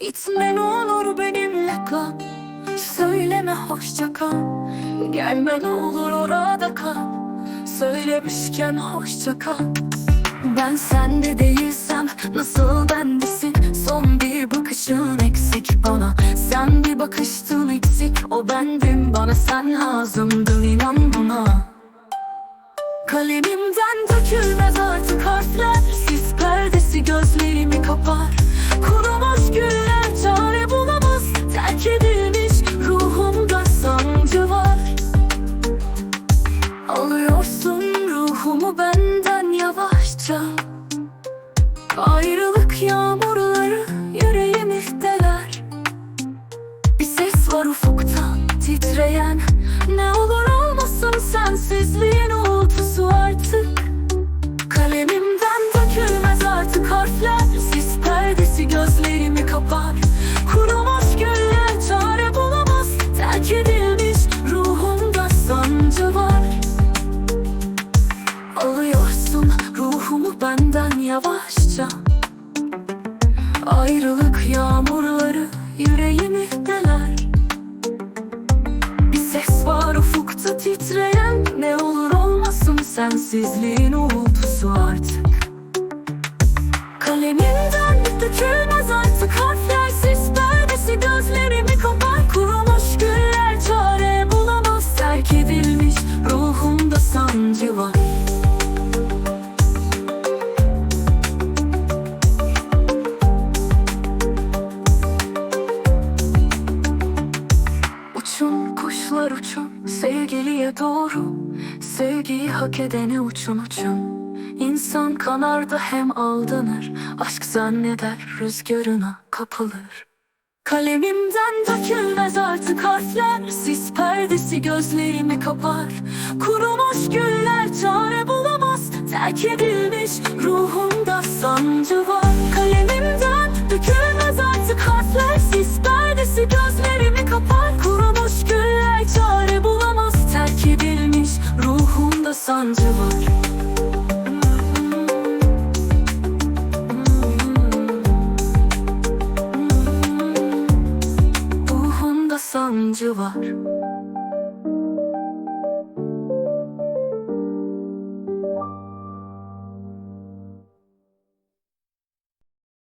Gitme ne olur benimle kal. Söyleme hoşça kal. Gelme ne olur orada kal. Söylemişken hoşça kal. Ben sende değilsem nasıl bendesin? Son bir bakışın eksik bana. Sen bir bakıştın eksik O bendim bana. Sen lazımdın inan buna Kalemimden Ayrılık yağmurları yüreğimi deler Bir ses var ufukta titreyen yavaşça. Ayrılık yağmurları yüreğimi deler. Bir ses var ufukta titreyen Ne olur olmasın sensizliğin uğultusu artık. Kalemimden dökülmez artık harfler Uçun kuşlar uçun. Sevgiliye doğru Sevgiyi hak edene uçun uçun. İnsan kanar da hem aldanır. Aşk zanneder rüzgarına kapılır. Kalemimden dökülmez artık harfler. Sis perdesi gözlerimi kapar. Kurumuş güller çare bulamaz. Terk edilmiş ruhumda sancı var sancı var